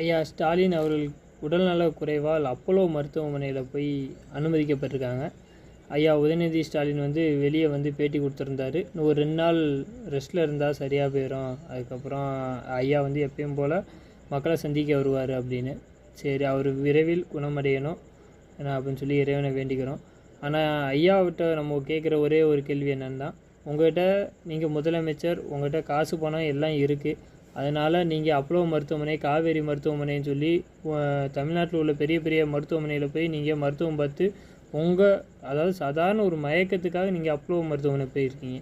ஐயா ஸ்டாலின் அவர்கள் உடல்நல குறைவால் அப்போலோ மருத்துவமனையில் போய் அனுமதிக்கப்பட்டிருக்காங்க. ஐயா உதயநிதி ஸ்டாலின் வந்து வெளியே வந்து பேட்டி கொடுத்துருந்தாரு. இன்னும் ஒரு ரெண்டு நாள் ரெஸ்ட்டில் இருந்தால் சரியாக போயிடும் அதுக்கப்புறம் ஐயா வந்து எப்பயும் போல் மக்களை சந்திக்க வருவார் அப்படின்னு. சரி அவர் விரைவில் குணமடையணும் ஏன்னா அப்படின்னு சொல்லி இறைவனை வேண்டிக்கிறோம். ஆனால் ஐயாவிட்ட நம்ம கேட்குற ஒரே ஒரு கேள்வி என்னென்னா உங்கள்கிட்ட நீங்கள் முதலமைச்சர் உங்கள்கிட்ட காசு பணம் எல்லாம் இருக்குது அதனால் நீங்கள் அப்போலோ மருத்துவமனை காவேரி மருத்துவமனைன்னு சொல்லி தமிழ்நாட்டில் உள்ள பெரிய பெரிய மருத்துவமனையில் போய் நீங்கள் மருத்துவம் பார்த்து உங்கள் அதாவது சாதாரண ஒரு மயக்கத்துக்காக நீங்கள் அப்பலோ மருத்துவமனை போயிருக்கீங்க.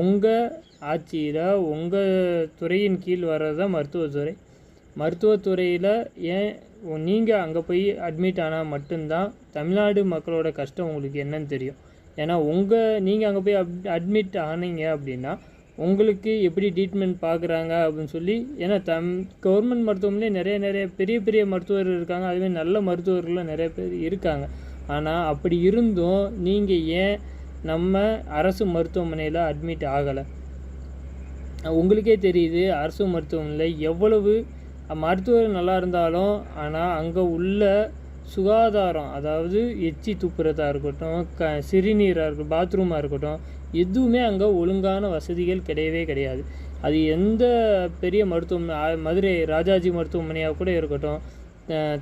உங்கள் ஆட்சியில் உங்கள் துறையின் கீழ் வர்றது தான் மருத்துவத்துறை. மருத்துவத்துறையில் ஏன் நீங்கள் அங்கே போய் அட்மிட் ஆனால் மட்டும்தான் தமிழ்நாடு மக்களோட கஷ்டம் உங்களுக்கு என்னன்னு தெரியும். ஏன்னா உங்கள் நீங்கள் அங்கே போய் அப் அட்மிட் ஆனீங்க அப்படின்னா உங்களுக்கு எப்படி ட்ரீட்மெண்ட் பார்க்குறாங்க அப்படின்னு சொல்லி ஏன்னா தம் கவர்மெண்ட் மருத்துவமனையே நிறைய நிறைய பெரிய பெரிய மருத்துவர் இருக்காங்க. அதுவே நல்ல மருத்துவர்களும் நிறைய பேர் இருக்காங்க. ஆனால் அப்படி இருந்தும் நீங்கள் ஏன் நம்ம அரசு மருத்துவமனையில் அட்மிட் ஆகலை? உங்களுக்கே தெரியுது அரசு மருத்துவமனையில் எவ்வளவு மருத்துவர் நல்லா இருந்தாலும் ஆனால் அங்கே உள்ள சுகாதாரம் அதாவது எச்சி துப்புறதா இருக்கட்டும் க சிறுநீராக இருக்கட்டும் பாத்ரூமாக இருக்கட்டும் எதுவுமே அங்கே ஒழுங்கான வசதிகள் கிடையவே கிடையாது. அது எந்த பெரிய மருத்துவமனை மதுரை ராஜாஜி மருத்துவமனையாக கூட இருக்கட்டும்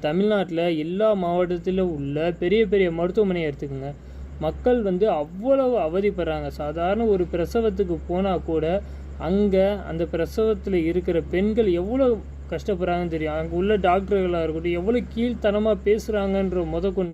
தமிழ்நாட்டில் எல்லா மாவட்டத்திலும் உள்ள பெரிய பெரிய மருத்துவமனையை எடுத்துக்கோங்க. மக்கள் வந்து அவ்வளவு அவதிப்படுறாங்க. சாதாரண ஒரு பிரசவத்துக்கு போனால் கூட அங்கே அந்த பிரசவத்தில் இருக்கிற பெண்கள் எவ்வளோ கஷ்டப்படுறாங்கன்னு தெரியும். அங்கே உள்ள டாக்டர்களாக இருக்கட்டும் எவ்வளோ கீழ்த்தனமாக பேசுகிறாங்கன்ற முத கொண்டு